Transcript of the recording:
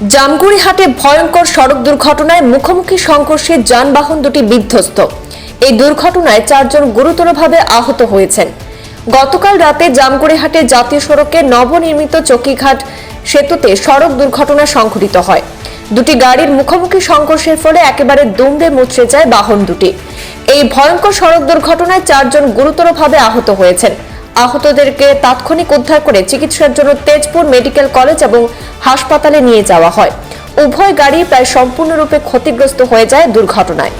জামগুড়িহাটে ভয়ঙ্কর সড়ক দুর্ঘটনায় মুখোমুখি সংঘর্ষে যানবাহন দুটি বিধ্বস্ত। এই দুর্ঘটনায় চারজন গুরুতরভাবে আহত হয়েছেন। গতকাল রাতে জামগুড়িহাটে জাতীয় সড়কে নবনির্মিত চকিঘাট সেতুতে সড়ক দুর্ঘটনা সংঘটিত হয়। দুটি গাড়ির মুখোমুখি সংঘর্ষের ফলে একেবারে দুমড়ে মুচড়ে যায় বাহন দুটি। এই ভয়ঙ্কর সড়ক দুর্ঘটনায় চারজন গুরুতরভাবে আহত হয়েছেন। আহতদেরকে তাৎক্ষণিক উদ্ধার করে চিকিৎসার জন্য তেজপুর মেডিকেল কলেজ এবং হাসপাতালে নিয়ে যাওয়া হয়। উভয় গাড়ি প্রায় সম্পূর্ণরূপে ক্ষতিগ্রস্ত হয়ে যায় দুর্ঘটনায়।